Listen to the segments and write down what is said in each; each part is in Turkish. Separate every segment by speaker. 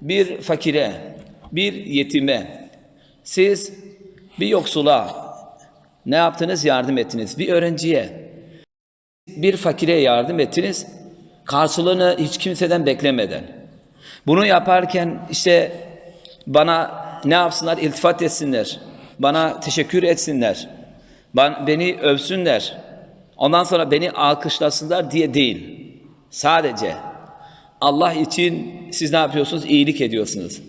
Speaker 1: bir fakire, bir yetime, siz bir yoksula ne yaptınız? Yardım ettiniz. Bir öğrenciye, bir fakire yardım ettiniz. Karşılığını hiç kimseden beklemeden. Bunu yaparken işte bana ne yapsınlar? İltifat etsinler. Bana teşekkür etsinler. Ben, beni övsünler. Ondan sonra beni alkışlasınlar diye değil. Sadece Allah için siz ne yapıyorsunuz? İyilik ediyorsunuz.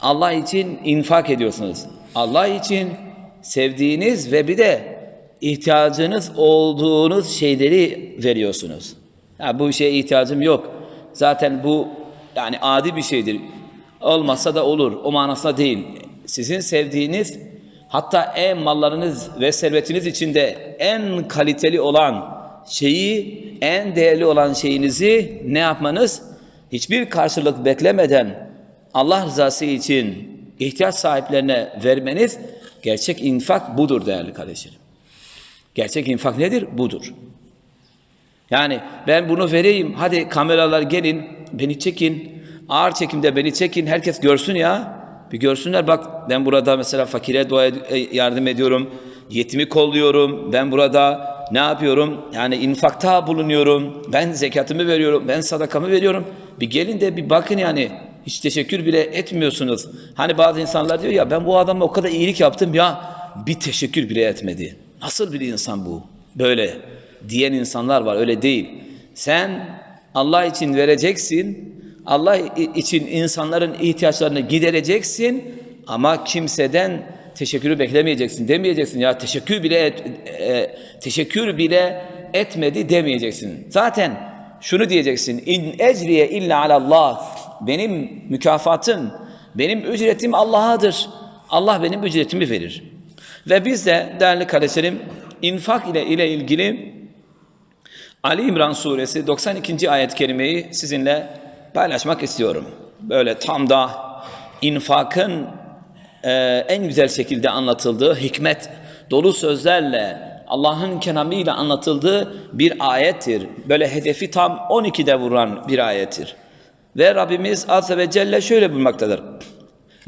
Speaker 1: Allah için infak ediyorsunuz. Allah için sevdiğiniz ve bir de ihtiyacınız olduğunuz şeyleri veriyorsunuz. Ya bu şeye ihtiyacım yok. Zaten bu yani adi bir şeydir. Olmazsa da olur. O manasında değil. Sizin sevdiğiniz hatta en mallarınız ve servetiniz içinde en kaliteli olan şeyi, en değerli olan şeyinizi ne yapmanız? Hiçbir karşılık beklemeden Allah rızası için ihtiyaç sahiplerine vermeniz gerçek infak budur değerli kardeşlerim. Gerçek infak nedir? Budur. Yani ben bunu vereyim, hadi kameralar gelin, beni çekin, ağır çekimde beni çekin, herkes görsün ya. Bir görsünler bak ben burada mesela fakire dua ed- yardım ediyorum, yetimi kolluyorum, ben burada ne yapıyorum? Yani infakta bulunuyorum, ben zekatımı veriyorum, ben sadakamı veriyorum. Bir gelin de bir bakın yani hiç teşekkür bile etmiyorsunuz. Hani bazı insanlar diyor ya ben bu adama o kadar iyilik yaptım ya bir teşekkür bile etmedi. Nasıl bir insan bu? Böyle diyen insanlar var öyle değil. Sen Allah için vereceksin. Allah için insanların ihtiyaçlarını gidereceksin ama kimseden teşekkürü beklemeyeceksin. Demeyeceksin ya teşekkür bile et, e, teşekkür bile etmedi demeyeceksin. Zaten şunu diyeceksin. İn ecriye illa alallah. Benim mükafatım, benim ücretim Allah'adır. Allah benim ücretimi verir. Ve biz de değerli kardeşlerim infak ile ile ilgili Ali İmran suresi 92. ayet-i sizinle paylaşmak istiyorum. Böyle tam da infakın e, en güzel şekilde anlatıldığı hikmet dolu sözlerle Allah'ın kenamıyla anlatıldığı bir ayettir. Böyle hedefi tam 12'de vuran bir ayettir. Ve Rabbimiz Azze ve Celle şöyle buyurmaktadır.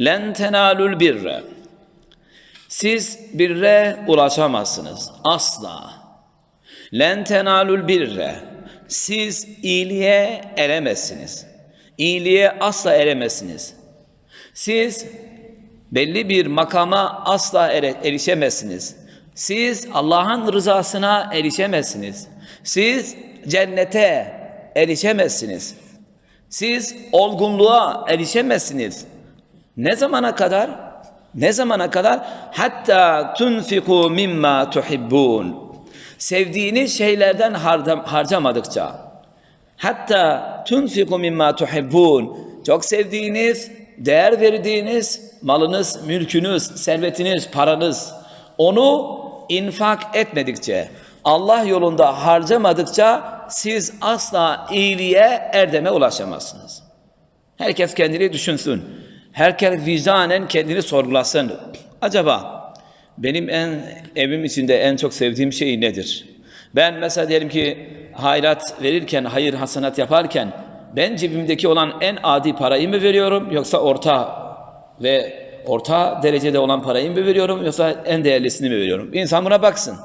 Speaker 1: Len tenalul birre. Siz birre ulaşamazsınız. Asla. Len tenalul birre. Siz iyiliğe eremezsiniz. İyiliğe asla eremezsiniz. Siz belli bir makama asla erişemezsiniz. Siz Allah'ın rızasına erişemezsiniz. Siz cennete erişemezsiniz. Siz olgunluğa erişemezsiniz. Ne zamana kadar? Ne zamana kadar? Hatta tunfiku mimma tuhibbun. Sevdiğiniz şeylerden harcam, harcamadıkça. Hatta tunfiku mimma tuhibbun. Çok sevdiğiniz, değer verdiğiniz malınız, mülkünüz, servetiniz, paranız onu infak etmedikçe, Allah yolunda harcamadıkça siz asla iyiliğe, erdeme ulaşamazsınız. Herkes kendini düşünsün. Herkes vicdanen kendini sorgulasın. Acaba benim en evim içinde en çok sevdiğim şey nedir? Ben mesela diyelim ki hayrat verirken, hayır hasanat yaparken ben cebimdeki olan en adi parayı mı veriyorum yoksa orta ve orta derecede olan parayı mı veriyorum yoksa en değerlisini mi veriyorum? İnsan buna baksın.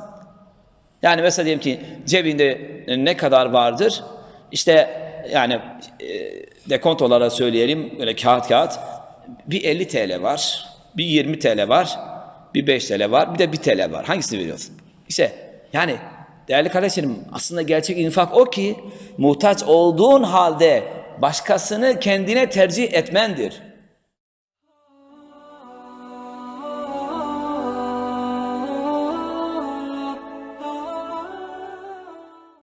Speaker 1: Yani mesela diyelim ki cebinde ne kadar vardır? İşte yani e, dekont olarak söyleyelim böyle kağıt kağıt bir 50 TL var, bir 20 TL var, bir 5 TL var, bir de 1 TL var. Hangisini veriyorsun? İşte yani değerli kardeşlerim aslında gerçek infak o ki muhtaç olduğun halde başkasını kendine tercih etmendir.